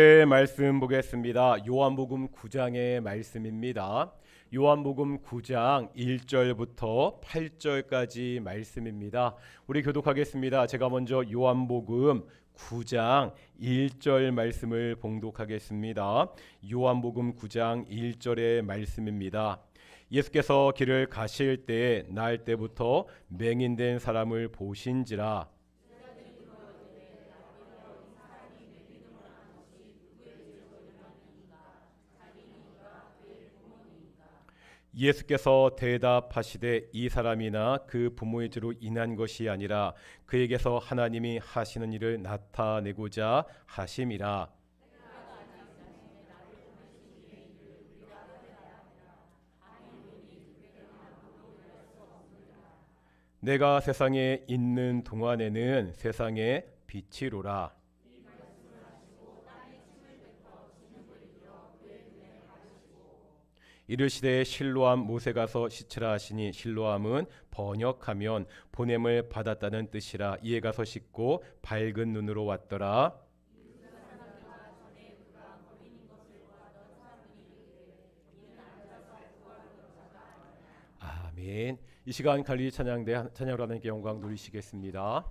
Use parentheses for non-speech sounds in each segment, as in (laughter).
네, 말씀 보겠습니다. 요한복음 9장의 말씀입니다. 요한복음 9장 1절부터 8절까지 말씀입니다. 우리 교독하겠습니다. 제가 먼저 요한복음 9장 1절 말씀을 봉독하겠습니다. 요한복음 9장 1절의 말씀입니다. 예수께서 길을 가실 때날 때부터 맹인된 사람을 보신지라 예수께서 대답하시되 이 사람이나 그 부모의 죄로 인한 것이 아니라 그에게서 하나님이 하시는 일을 나타내고자 하심이라. 내가 세상에 있는 동안에는 세상의 빛이로라 이르시되 실로암 못에 가서 씻으라 하시니 실로암은 번역하면 보냄을 받았다는 뜻이라 이에 가서 씻고 밝은 눈으로 왔더라 아멘. 이 시간 갈리 찬양대 찬양으로 하나님께 영광 누리시겠습니다.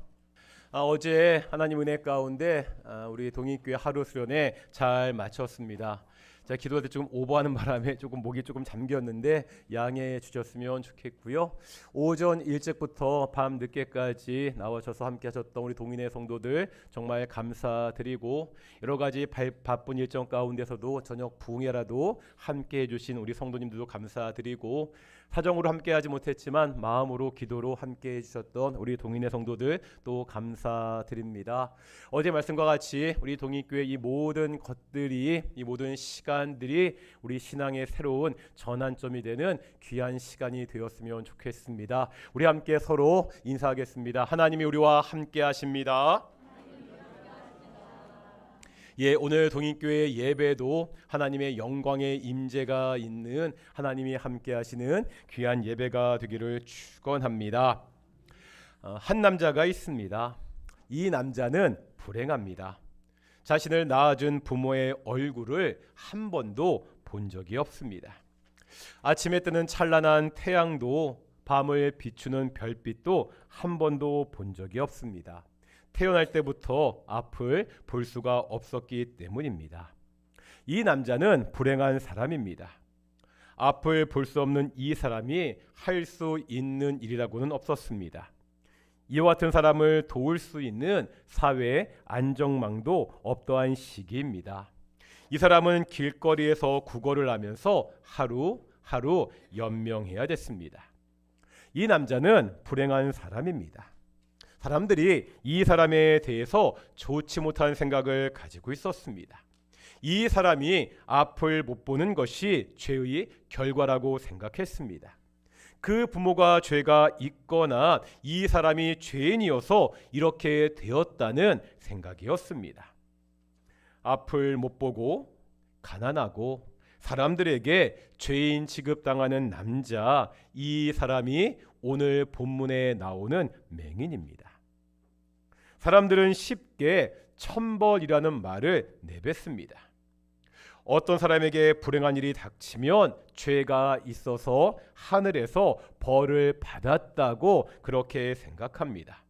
아, 어제 하나님 은혜 가운데 아, 우리 동익교회 하루 수련회 잘 마쳤습니다. 제가 기도할 때 조금 오버하는 (laughs) 바람에 조금 목이 조금 잠겼는데 양해해 주셨으면 좋겠고요. 오전 일찍부터 밤 늦게까지 나와셔서 함께 하셨던 우리 동인의 성도들 정말 감사드리고 여러 가지 발, 바쁜 일정 가운데서도 저녁 부흥회라도 함께 해 주신 우리 성도님들도 감사드리고 사정으로 함께하지 못했지만 마음으로 기도로 함께해 주셨던 우리 동인의 성도들 또 감사드립니다. 어제 말씀과 같이 우리 동익교회 이 모든 것들이 이 모든 시간들이 우리 신앙의 새로운 전환점이 되는 귀한 시간이 되었으면 좋겠습니다. 우리 함께 서로 인사하겠습니다. 하나님이 우리와 함께 하십니다. 예, 오늘 동인교회 예배도 하나님의 영광의 임재가 있는 하나님이 함께 하시는 귀한 예배가 되기를 축원합니다. 어, 한 남자가 있습니다. 이 남자는 불행합니다. 자신을 낳아준 부모의 얼굴을 한 번도 본 적이 없습니다. 아침에 뜨는 찬란한 태양도 밤을 비추는 별빛도 한 번도 본 적이 없습니다. 태어날 때부터 앞을 볼 수가 없었기 때문입니다. 이 남자는 불행한 사람입니다. 앞을 볼 수 없는 이 사람이 할 수 있는 일이라고는 없었습니다. 이와 같은 사람을 도울 수 있는 사회의 안정망도 없떠한 시기입니다. 이 사람은 길거리에서 구걸을 하면서 하루 하루 연명해야 됐습니다. 이 남자는 불행한 사람입니다. 사람들이 이 사람에 대해서 좋지 못한 생각을 가지고 있었습니다. 이 사람이 앞을 못 보는 것이 죄의 결과라고 생각했습니다. 그 부모가 죄가 있거나 이 사람이 죄인이어서 이렇게 되었다는 생각이었습니다. 앞을 못 보고 가난하고 사람들에게 죄인 취급당하는 남자 이 사람이 오늘 본문에 나오는 맹인입니다. 사람들은 쉽게 천벌이라는 말을 내뱉습니다. 어떤 사람에게 불행한 일이 닥치면 죄가 있어서 하늘에서 벌을 받았다고 그렇게 생각합니다.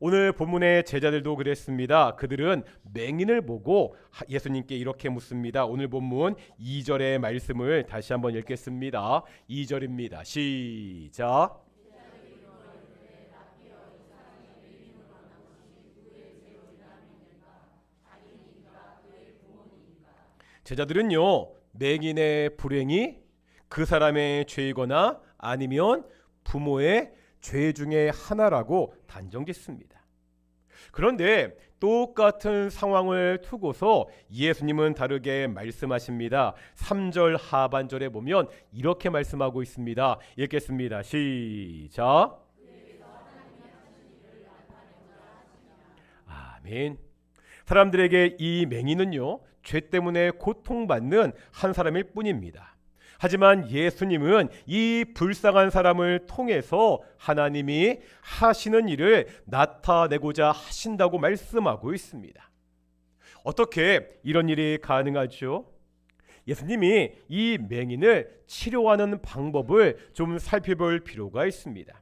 오늘 본문의 제자들도 그랬습니다. 그들은 맹인을 보고 예수님께 이렇게 묻습니다. 오늘 본문 2절의 말씀을 다시 한번 읽겠습니다. 2절입니다. 시작. 제자들은요 맹인의 불행이 그 사람의 죄이거나 아니면 부모의 죄 중에 하나라고 단정짓습니다. 그런데 똑같은 상황을 두고서 예수님은 다르게 말씀하십니다. 3절 하반절에 보면 이렇게 말씀하고 있습니다. 읽겠습니다. 시작. 아멘. 사람들에게 이 맹인은요 죄 때문에 고통받는 한 사람일 뿐입니다. 하지만 예수님은 이 불쌍한 사람을 통해서 하나님이 하시는 일을 나타내고자 하신다고 말씀하고 있습니다. 어떻게 이런 일이 가능하죠? 예수님이 이 맹인을 치료하는 방법을 좀 살펴볼 필요가 있습니다.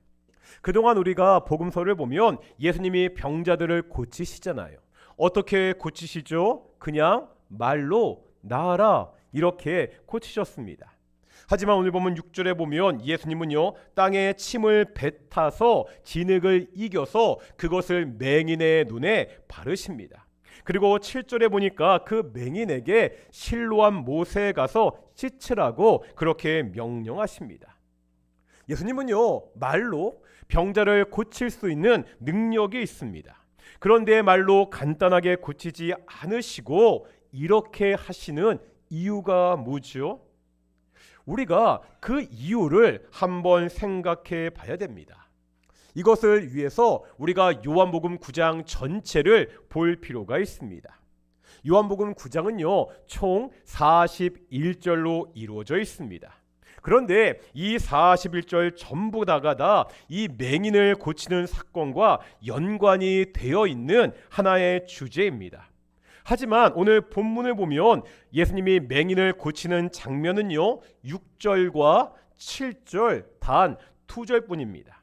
그동안 우리가 복음서를 보면 예수님이 병자들을 고치시잖아요. 어떻게 고치시죠? 그냥 말로 나아라 이렇게 고치셨습니다. 하지만 오늘 보면 6절에 보면 예수님은요 땅에 침을 뱉어서 진흙을 이겨서 그것을 맹인의 눈에 바르십니다. 그리고 7절에 보니까 그 맹인에게 실로한 못에 가서 씻으라고 그렇게 명령하십니다. 예수님은요 말로 병자를 고칠 수 있는 능력이 있습니다. 그런데 말로 간단하게 고치지 않으시고 이렇게 하시는 이유가 뭐죠? 우리가 그 이유를 한번 생각해 봐야 됩니다. 이것을 위해서 우리가 요한복음 9장 전체를 볼 필요가 있습니다. 요한복음 9장은요, 총 41절로 이루어져 있습니다. 그런데 이 41절 전부 다가 다 이 맹인을 고치는 사건과 연관이 되어 있는 하나의 주제입니다. 하지만 오늘 본문을 보면 예수님이 맹인을 고치는 장면은요 6절과 7절 단두 절뿐입니다.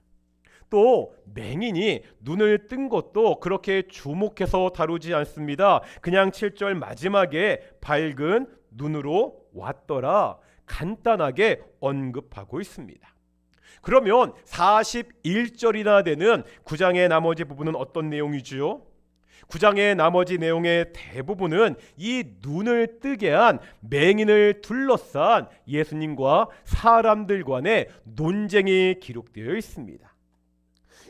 또 맹인이 눈을 뜬 것도 그렇게 주목해서 다루지 않습니다. 그냥 7절 마지막에 밝은 눈으로 왔더라 간단하게 언급하고 있습니다. 그러면 41절이나 되는 9장의 나머지 부분은 어떤 내용이지요? 9장의 나머지 내용의 대부분은 이 눈을 뜨게 한 맹인을 둘러싼 예수님과 사람들 간의 논쟁이 기록되어 있습니다.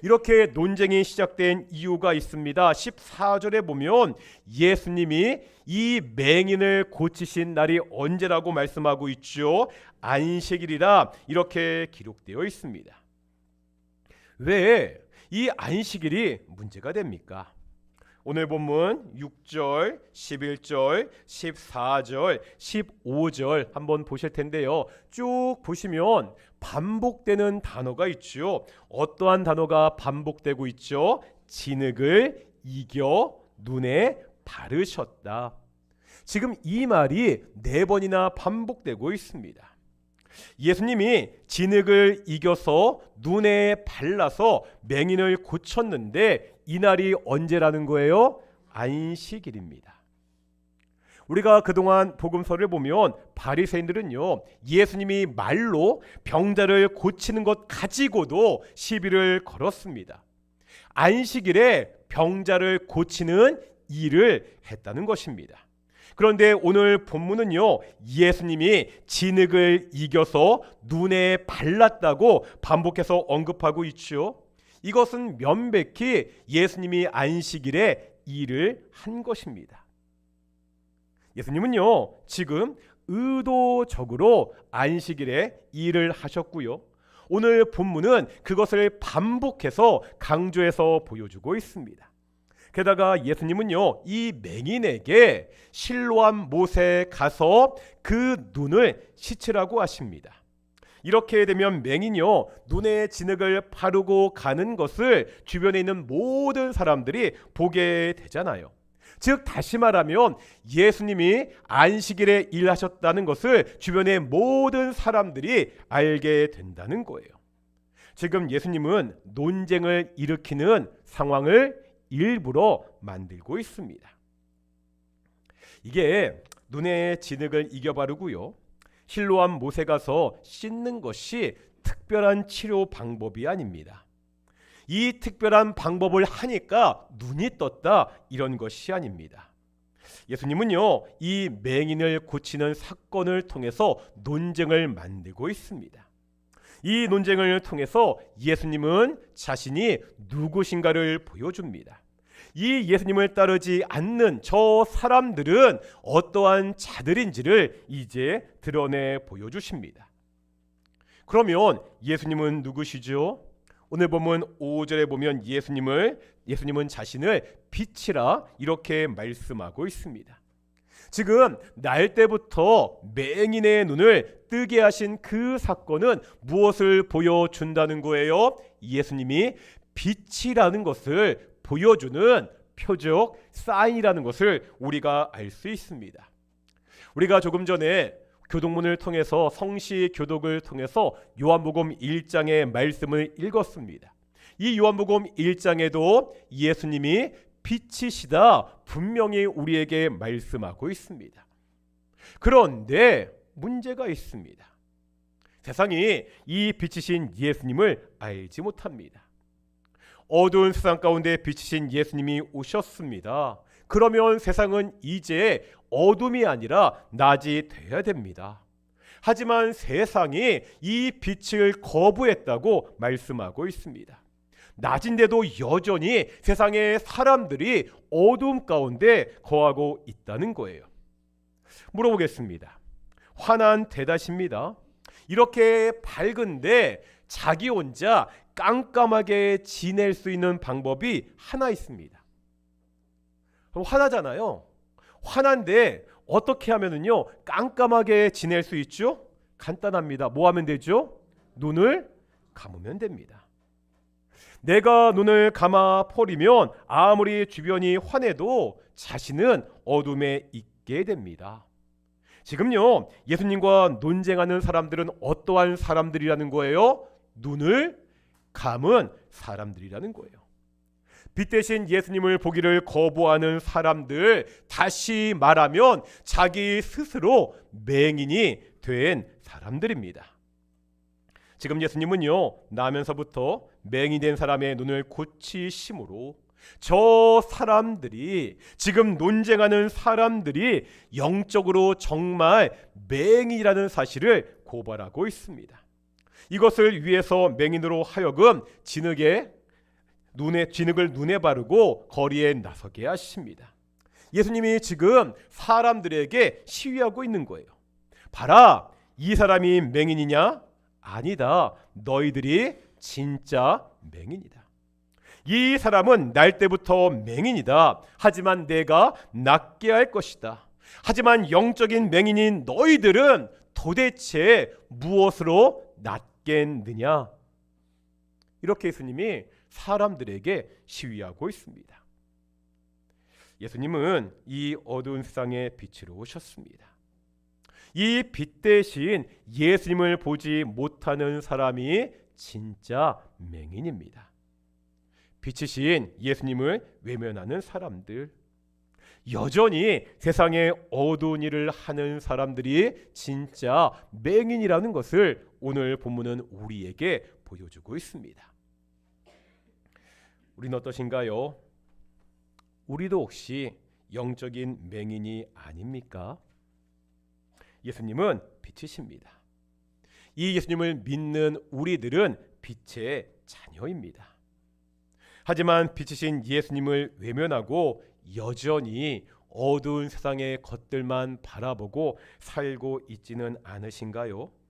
이렇게 논쟁이 시작된 이유가 있습니다. 14절에 보면 예수님이 이 맹인을 고치신 날이 언제라고 말씀하고 있죠? 안식일이라 이렇게 기록되어 있습니다. 왜 이 안식일이 문제가 됩니까? 오늘 본문 6절, 11절, 14절, 15절 한번 보실 텐데요. 쭉 보시면 반복되는 단어가 있죠. 어떠한 단어가 반복되고 있죠? 진흙을 이겨 눈에 바르셨다. 지금 이 말이 네 번이나 반복되고 있습니다. 예수님이 진흙을 이겨서 눈에 발라서 맹인을 고쳤는데 이날이 언제라는 거예요? 안식일입니다. 우리가 그동안 복음서를 보면 바리새인들은요 예수님이 말로 병자를 고치는 것 가지고도 시비를 걸었습니다. 안식일에 병자를 고치는 일을 했다는 것입니다. 그런데 오늘 본문은요, 예수님이 진흙을 이겨서 눈에 발랐다고 반복해서 언급하고 있죠. 이것은 명백히 예수님이 안식일에 일을 한 것입니다. 예수님은요, 지금 의도적으로 안식일에 일을 하셨고요. 오늘 본문은 그것을 반복해서 강조해서 보여주고 있습니다. 게다가 예수님은요 이 맹인에게 실로암 못에 가서 그 눈을 씻으라고 하십니다. 이렇게 되면 맹인요 눈에 진흙을 바르고 가는 것을 주변에 있는 모든 사람들이 보게 되잖아요. 즉 다시 말하면 예수님이 안식일에 일하셨다는 것을 주변의 모든 사람들이 알게 된다는 거예요. 지금 예수님은 논쟁을 일으키는 상황을 일부러 만들고 있습니다. 이게 눈에 진흙을 이겨 바르고요. 실로암 못에 가서 씻는 것이 특별한 치료 방법이 아닙니다. 이 특별한 방법을 하니까 눈이 떴다 이런 것이 아닙니다. 예수님은요, 이 맹인을 고치는 사건을 통해서 논쟁을 만들고 있습니다. 이 논쟁을 통해서 예수님은 자신이 누구신가를 보여줍니다. 이 예수님을 따르지 않는 저 사람들은 어떠한 자들인지를 이제 드러내 보여주십니다. 그러면 예수님은 누구시죠? 오늘 보면 5절에 보면 예수님을 예수님은 자신을 빛이라 이렇게 말씀하고 있습니다. 지금 날 때부터 맹인의 눈을 뜨게 하신 그 사건은 무엇을 보여준다는 거예요? 예수님이 빛이라는 것을 보여주는 표적, 사인이라는 것을 우리가 알 수 있습니다. 우리가 조금 전에 교동문을 통해서 성시 교독을 통해서 요한복음 1장의 말씀을 읽었습니다. 이 요한복음 1장에도 예수님이 빛이시다 분명히 우리에게 말씀하고 있습니다. 그런데 문제가 있습니다. 세상이 이 빛이신 예수님을 알지 못합니다. 어두운 세상 가운데 빛이신 예수님이 오셨습니다. 그러면 세상은 이제 어둠이 아니라 낮이 되어야 됩니다. 하지만 세상이 이 빛을 거부했다고 말씀하고 있습니다. 낮인데도 여전히 세상의 사람들이 어둠 가운데 거하고 있다는 거예요. 물어보겠습니다. 화난 대다십니다. 이렇게 밝은데 자기 혼자 깜깜하게 지낼 수 있는 방법이 하나 있습니다. 화나잖아요. 화난데 어떻게 하면은요 깜깜하게 지낼 수 있죠? 간단합니다. 뭐 하면 되죠? 눈을 감으면 됩니다. 내가 눈을 감아 버리면 아무리 주변이 환해도 자신은 어둠에 있게 됩니다. 지금요 예수님과 논쟁하는 사람들은 어떠한 사람들이라는 거예요? 눈을 감은 사람들이라는 거예요. 빛 대신 예수님을 보기를 거부하는 사람들 다시 말하면 자기 스스로 맹인이 된 사람들입니다. 지금 예수님은요 나면서부터 맹이 된 사람의 눈을 고치심으로 저 사람들이 지금 논쟁하는 사람들이 영적으로 정말 맹인이라는 사실을 고발하고 있습니다. 이것을 위해서 맹인으로 하여금 진흙에 눈에 진흙을 눈에 바르고 거리에 나서게 하십니다. 예수님이 지금 사람들에게 시위하고 있는 거예요. 봐라, 이 사람이 맹인이냐? 아니다. 너희들이 진짜 맹인이다. 이 사람은 날 때부터 맹인이다. 하지만 내가 낫게 할 것이다. 하지만 영적인 맹인인 너희들은 도대체 무엇으로 낫 겠느냐? 이렇게 예수님이 사람들에게 시위하고 있습니다. 예수님은 이 어두운 세상에 빛으로 오셨습니다. 이 빛 대신 예수님을 보지 못하는 사람이 진짜 맹인입니다. 빛이신 예수님을 외면하는 사람들, 여전히 세상에 어두운 일을 하는 사람들이 진짜 맹인이라는 것을 오늘 본문은 우리에게 보여주고 있습니다. 우리는 어떠신가요? 우리도 혹시 영적인 맹인이 아닙니까? 예수님은 빛이십니다. 이 예수님을 믿는 우리들은 빛의 자녀입니다. 하지만 빛이신 예수님을 외면하고 여전히 어두운 세상의 것들만 바라보고 살고 있지는 않으신가요?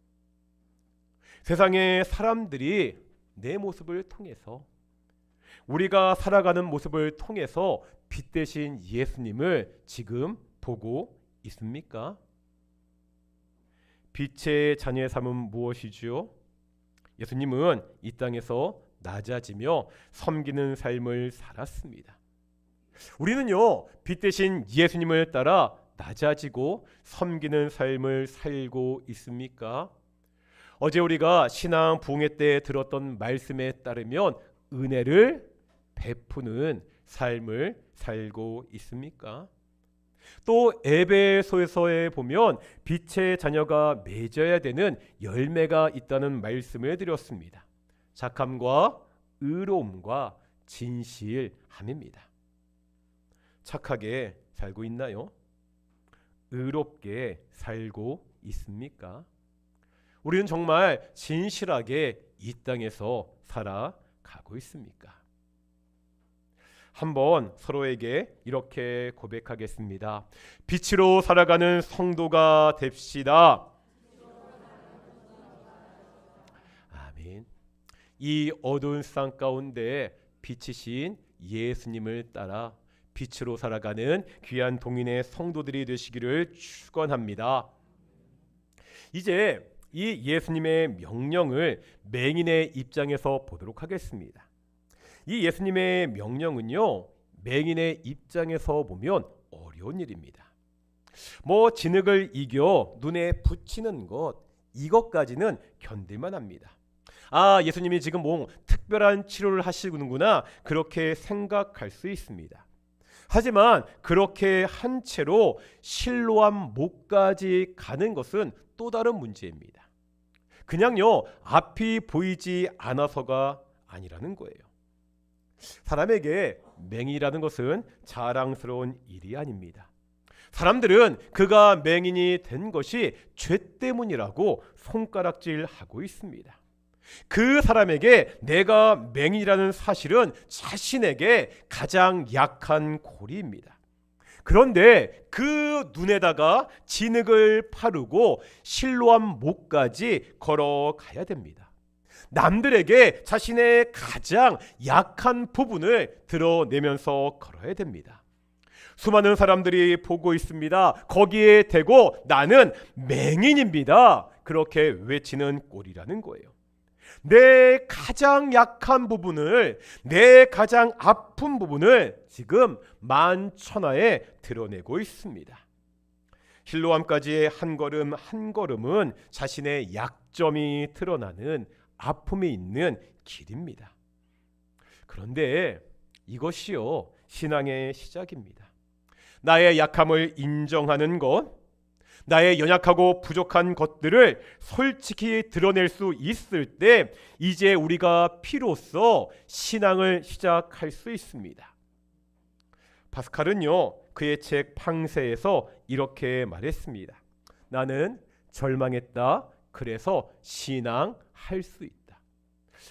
세상의 사람들이 내 모습을 통해서 우리가 살아가는 모습을 통해서 빛 대신 예수님을 지금 보고 있습니까? 빛의 자녀의 삶은 무엇이지요? 예수님은 이 땅에서 낮아지며 섬기는 삶을 살았습니다. 우리는요, 빛 대신 예수님을 따라 낮아지고 섬기는 삶을 살고 있습니까? 어제 우리가 신앙 부흥회 때 들었던 말씀에 따르면 은혜를 베푸는 삶을 살고 있습니까? 또 에베소서에 보면 빛의 자녀가 맺어야 되는 열매가 있다는 말씀을 드렸습니다. 착함과 의로움과 진실함입니다. 착하게 살고 있나요? 의롭게 살고 있습니까? 우리는 정말 진실하게 이 땅에서 살아가고 있습니까? 한번 서로에게 이렇게 고백하겠습니다. 빛으로 살아가는 성도가 됩시다. 아멘. 이 어두운 세상 가운데 빛이신 예수님을 따라 빛으로 살아가는 귀한 동인의 성도들이 되시기를 축원합니다. 이제 이 예수님의 명령을 맹인의 입장에서 보도록 하겠습니다. 이 예수님의 명령은요 맹인의 입장에서 보면 어려운 일입니다. 뭐 진흙을 이겨 눈에 붙이는 것 이것까지는 견딜만 합니다. 아, 예수님이 지금 뭐 특별한 치료를 하시는구나 그렇게 생각할 수 있습니다. 하지만 그렇게 한 채로 실로암 목까지 가는 것은 또 다른 문제입니다. 그냥요 앞이 보이지 않아서가 아니라는 거예요. 사람에게 맹이라는 것은 자랑스러운 일이 아닙니다. 사람들은 그가 맹인이 된 것이 죄 때문이라고 손가락질하고 있습니다. 그 사람에게 내가 맹인이라는 사실은 자신에게 가장 약한 고리입니다. 그런데 그 눈에다가 진흙을 파르고 실로암 목까지 걸어가야 됩니다. 남들에게 자신의 가장 약한 부분을 드러내면서 걸어야 됩니다. 수많은 사람들이 보고 있습니다. 거기에 대고 나는 맹인입니다. 그렇게 외치는 꼴이라는 거예요. 내 가장 약한 부분을 내 가장 아픈 부분을 지금 만천하에 드러내고 있습니다. 힐로암까지의 한 걸음 한 걸음은 자신의 약점이 드러나는 아픔이 있는 길입니다. 그런데 이것이요 신앙의 시작입니다. 나의 약함을 인정하는 것, 나의 연약하고 부족한 것들을 솔직히 드러낼 수 있을 때 이제 우리가 피로써 신앙을 시작할 수 있습니다. 파스칼은요 그의 책 팡세에서 이렇게 말했습니다. 나는 절망했다. 그래서 신앙할 수 있다.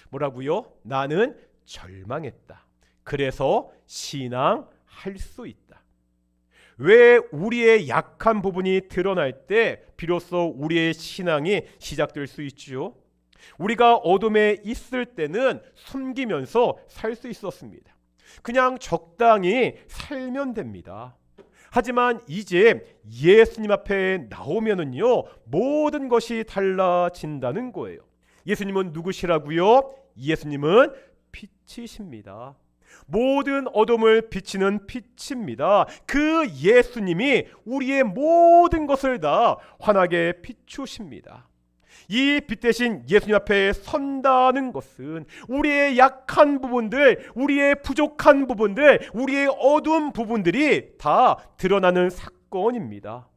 뭐라고요? 나는 절망했다. 그래서 신앙할 수 있다. 왜 우리의 약한 부분이 드러날 때 비로소 우리의 신앙이 시작될 수 있지요? 우리가 어둠에 있을 때는 숨기면서 살 수 있었습니다. 그냥 적당히 살면 됩니다. 하지만 이제 예수님 앞에 나오면은요 모든 것이 달라진다는 거예요. 예수님은 누구시라고요? 예수님은 빛이십니다. 모든 어둠을 비치는 빛입니다. 그 예수님이 우리의 모든 것을 다 환하게 비추십니다. 이 빛 대신 예수님 앞에 선다는 것은 우리의 약한 부분들, 우리의 부족한 부분들, 우리의 어두운 부분들이 다 드러나는 사건입니다.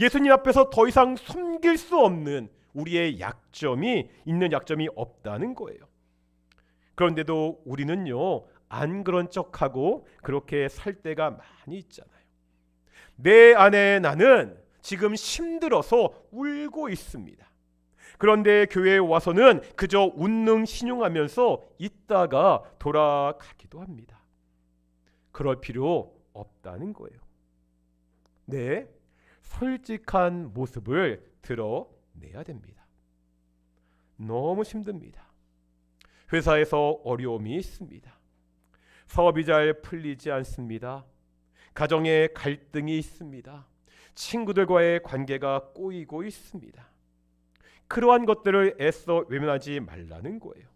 예수님 앞에서 더 이상 숨길 수 없는 우리의 약점이 있는 약점이 없다는 거예요. 그런데도 우리는요 안 그런 척하고 그렇게 살 때가 많이 있잖아요. 내 안에 나는 지금 힘들어서 울고 있습니다. 그런데 교회에 와서는 그저 웃는 신용하면서 있다가 돌아가기도 합니다. 그럴 필요 없다는 거예요. 네, 솔직한 모습을 드러내야 됩니다. 너무 힘듭니다. 회사에서 어려움이 있습니다. 사업이 잘 풀리지 않습니다. 가정에 갈등이 있습니다. 친구들과의 관계가 꼬이고 있습니다. 그러한 것들을 애써 외면하지 말라는 거예요.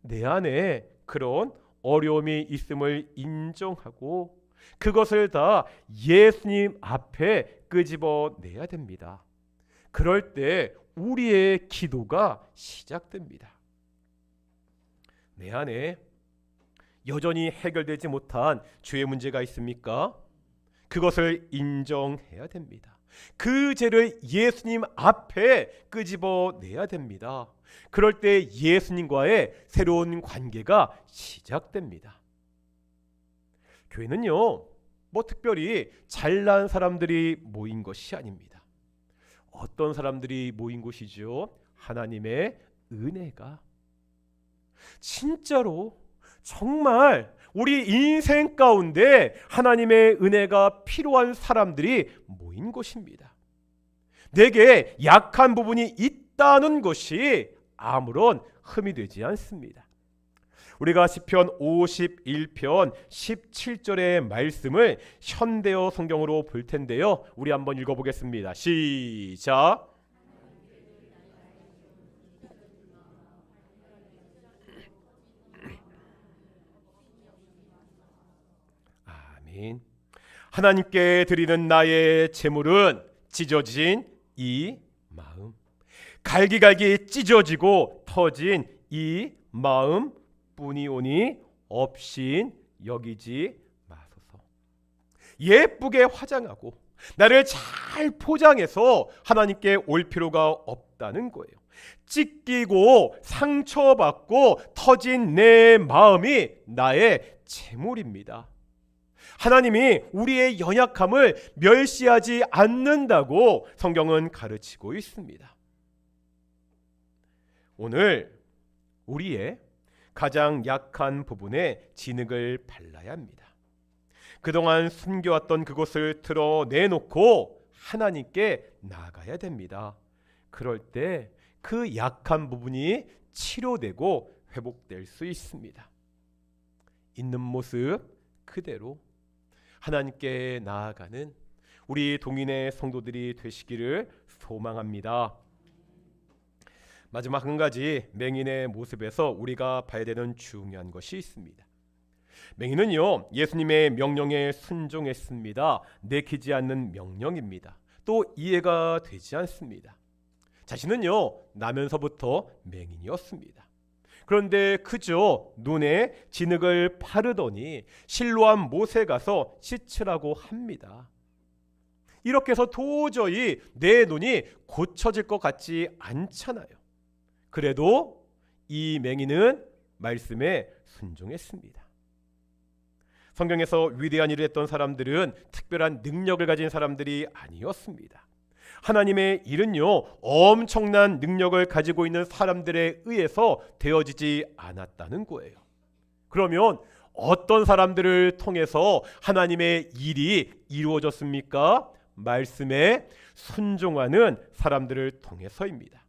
내 안에 그런 어려움이 있음을 인정하고 그것을 다 예수님 앞에 끄집어 내야 됩니다. 그럴 때 우리의 기도가 시작됩니다. 내 안에 여전히 해결되지 못한 죄의 문제가 있습니까? 그것을 인정해야 됩니다. 그 죄를 예수님 앞에 끄집어 내야 됩니다. 그럴 때 예수님과의 새로운 관계가 시작됩니다. 교회는요, 뭐 특별히 잘난 사람들이 모인 것이 아닙니다. 어떤 사람들이 모인 곳이죠? 하나님의 은혜가 진짜로 정말 우리 인생 가운데 하나님의 은혜가 필요한 사람들이 모인 곳입니다. 내게 약한 부분이 있다는 것이 아무런 흠이 되지 않습니다. 우리가 시편 51편 17절의 말씀을 현대어 성경으로 볼 텐데요. 우리 한번 읽어 보겠습니다. 시작. 아멘. 하나님께 드리는 나의 제물은 찢어진 이 마음. 갈기갈기 찢어지고 터진 이 마음 뿐이오니 없인 여기지 마소서. 예쁘게 화장하고 나를 잘 포장해서 하나님께 올 필요가 없다는 거예요. 찢기고 상처받고 터진 내 마음이 나의 재물입니다. 하나님이 우리의 연약함을 멸시하지 않는다고 성경은 가르치고 있습니다. 오늘 우리의 가장 약한 부분에 진흙을 발라야 합니다. 그동안 숨겨왔던 그것을 드러내놓고 하나님께 나가야 됩니다. 그럴 때 그 약한 부분이 치료되고 회복될 수 있습니다. 있는 모습 그대로 하나님께 나아가는 우리 동인의 성도들이 되시기를 소망합니다. 마지막 한 가지 맹인의 모습에서 우리가 봐야 되는 중요한 것이 있습니다. 맹인은요 예수님의 명령에 순종했습니다. 내키지 않는 명령입니다. 또 이해가 되지 않습니다. 자신은요 나면서부터 맹인이었습니다. 그런데 그저 눈에 진흙을 바르더니 실로한 못에 가서 씻으라고 합니다. 이렇게 해서 도저히 내 눈이 고쳐질 것 같지 않잖아요. 그래도 이 맹인은 말씀에 순종했습니다. 성경에서 위대한 일을 했던 사람들은 특별한 능력을 가진 사람들이 아니었습니다. 하나님의 일은요 엄청난 능력을 가지고 있는 사람들에 의해서 되어지지 않았다는 거예요. 그러면 어떤 사람들을 통해서 하나님의 일이 이루어졌습니까? 말씀에 순종하는 사람들을 통해서입니다.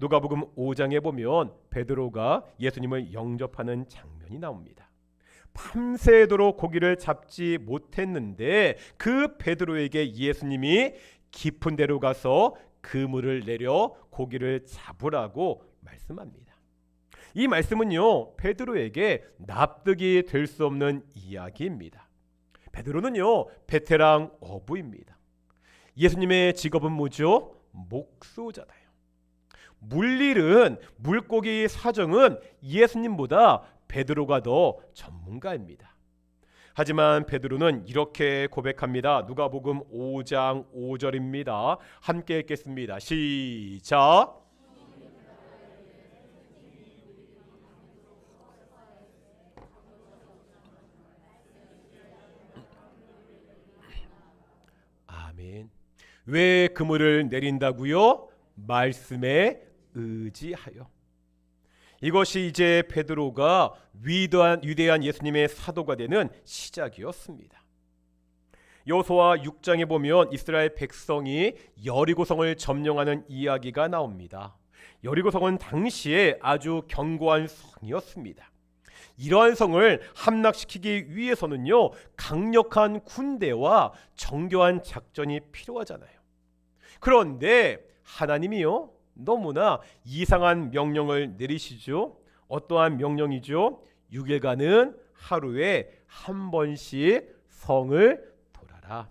누가복음 5장에 보면 베드로가 예수님을 영접하는 장면이 나옵니다. 밤새도록 고기를 잡지 못했는데 그 베드로에게 예수님이 깊은 데로 가서 그물을 내려 고기를 잡으라고 말씀합니다. 이 말씀은요 베드로에게 납득이 될 수 없는 이야기입니다. 베드로는요 베테랑 어부입니다. 예수님의 직업은 뭐죠? 목수잖아요. 물일은 물고기 사정은 예수님보다 베드로가 더 전문가입니다. 하지만 베드로는 이렇게 고백합니다. 누가복음 5장 5절입니다. 함께 읽겠습니다. 시작. 아멘. 왜 그물을 내린다고요? 말씀에 의지하여. 이것이 이제 베드로가 위대한, 위대한 예수님의 사도가 되는 시작이었습니다. 여호수아 6장에 보면 이스라엘 백성이 여리고성을 점령하는 이야기가 나옵니다. 여리고성은 당시에 아주 견고한 성이었습니다. 이러한 성을 함락시키기 위해서는요 강력한 군대와 정교한 작전이 필요하잖아요. 그런데 하나님이요 너무나 이상한 명령을 내리시죠. 어떠한 명령이죠? 6일간은 하루에 한 번씩 성을 돌아라.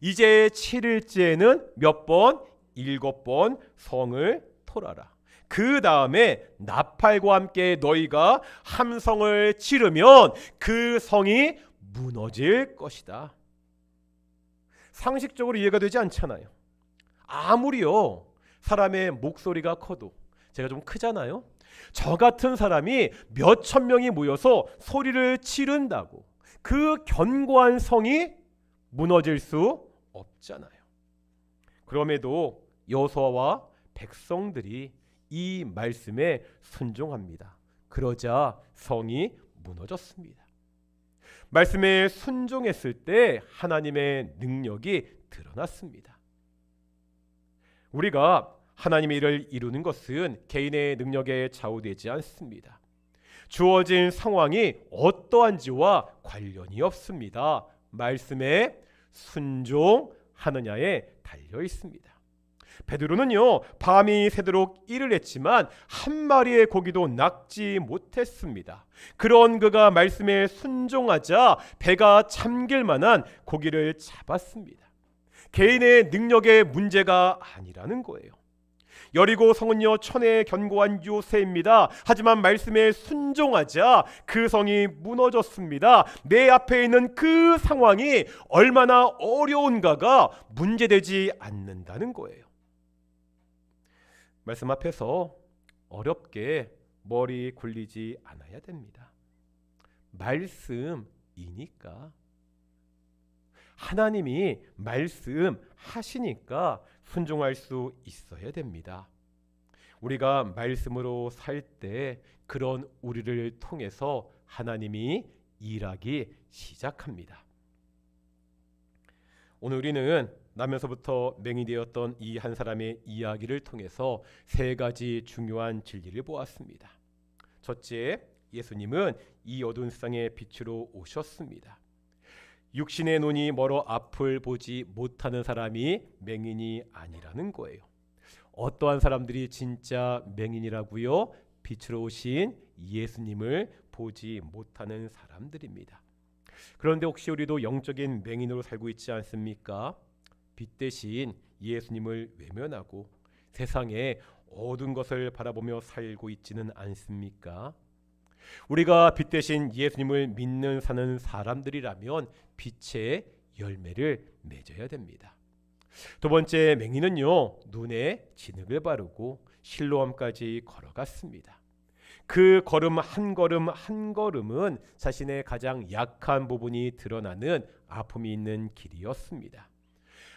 이제 7일째는 몇 번? 일곱 번 성을 돌아라. 그 다음에 나팔과 함께 너희가 함성을 치르면 그 성이 무너질 것이다. 상식적으로 이해가 되지 않잖아요. 아무리요 사람의 목소리가 커도 제가 좀 크잖아요. 저 같은 사람이 몇 천 명이 모여서 소리를 지른다고 그 견고한 성이 무너질 수 없잖아요. 그럼에도 여호수아와 백성들이 이 말씀에 순종합니다. 그러자 성이 무너졌습니다. 말씀에 순종했을 때 하나님의 능력이 드러났습니다. 우리가 하나님의 일을 이루는 것은 개인의 능력에 좌우되지 않습니다. 주어진 상황이 어떠한지와 관련이 없습니다. 말씀에 순종하느냐에 달려 있습니다. 베드로는요 밤이 새도록 일을 했지만 한 마리의 고기도 낚지 못했습니다. 그런 그가 말씀에 순종하자 배가 잠길 만한 고기를 잡았습니다. 개인의 능력의 문제가 아니라는 거예요. 여리고 성은요 천에 견고한 요새입니다. 하지만 말씀에 순종하자 그 성이 무너졌습니다. 내 앞에 있는 그 상황이 얼마나 어려운가가 문제되지 않는다는 거예요. 말씀 앞에서 어렵게 머리 굴리지 않아야 됩니다. 말씀이니까 하나님이 말씀하시니까 순종할 수 있어야 됩니다. 우리가 말씀으로 살 때 그런 우리를 통해서 하나님이 일하기 시작합니다. 오늘 우리는 나면서부터 맹이 되었던 이 한 사람의 이야기를 통해서 세 가지 중요한 진리를 보았습니다. 첫째, 예수님은 이 어두운 세상의 빛으로 오셨습니다. 육신의 눈이 멀어 앞을 보지 못하는 사람이 맹인이 아니라는 거예요. 어떠한 사람들이 진짜 맹인이라고요? 빛으로 오신 예수님을 보지 못하는 사람들입니다. 그런데 혹시 우리도 영적인 맹인으로 살고 있지 않습니까? 빛 대신 예수님을 외면하고 세상에 어두운 것을 바라보며 살고 있지는 않습니까? 우리가 빛 대신 예수님을 믿는 사는 사람들이라면 빛의 열매를 맺어야 됩니다. 두 번째 맹인은요 눈에 진흙을 바르고 실로암까지 걸어갔습니다. 그 걸음 한 걸음 한 걸음은 자신의 가장 약한 부분이 드러나는 아픔이 있는 길이었습니다.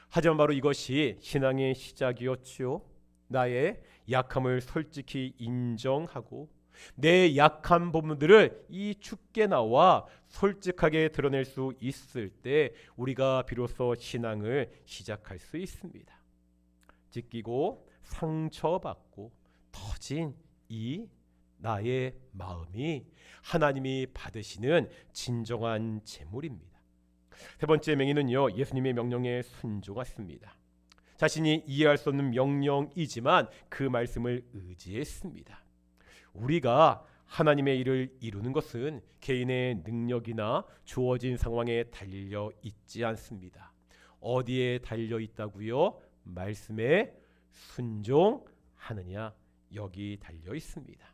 하지만 바로 이것이 신앙의 시작이었지요. 나의 약함을 솔직히 인정하고 내 약한 부분들을 이 죽게 나와 솔직하게 드러낼 수 있을 때 우리가 비로소 신앙을 시작할 수 있습니다. 찢기고 상처받고 터진 이 나의 마음이 하나님이 받으시는 진정한 재물입니다. 세 번째 맹인은요 예수님의 명령에 순종했습니다. 자신이 이해할 수 없는 명령이지만 그 말씀을 의지했습니다. 우리가 하나님의 일을 이루는 것은 개인의 능력이나 주어진 상황에 달려 있지 않습니다. 어디에 달려 있다고요? 말씀에 순종하느냐 여기 달려 있습니다.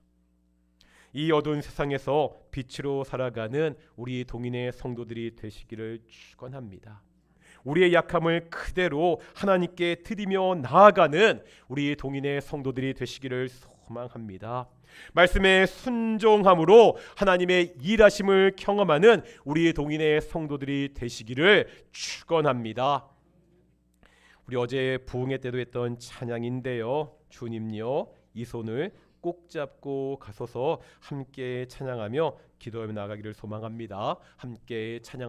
이 어두운 세상에서 빛으로 살아가는 우리 동인의 성도들이 되시기를 축원합니다. 우리의 약함을 그대로 하나님께 드리며 나아가는 우리 동인의 성도들이 되시기를 소망합니다. 말씀에 순종함으로 하나님의 일하심을 경험하는 우리 동인의 성도들이 되시기를 축원합니다. 우리 어제 부흥회 때도 했던 찬양인데요. 주님요 이 손을 꼭 잡고 가서서 함께 찬양하며 기도하며 나가기를 소망합니다. 함께 찬양합니다.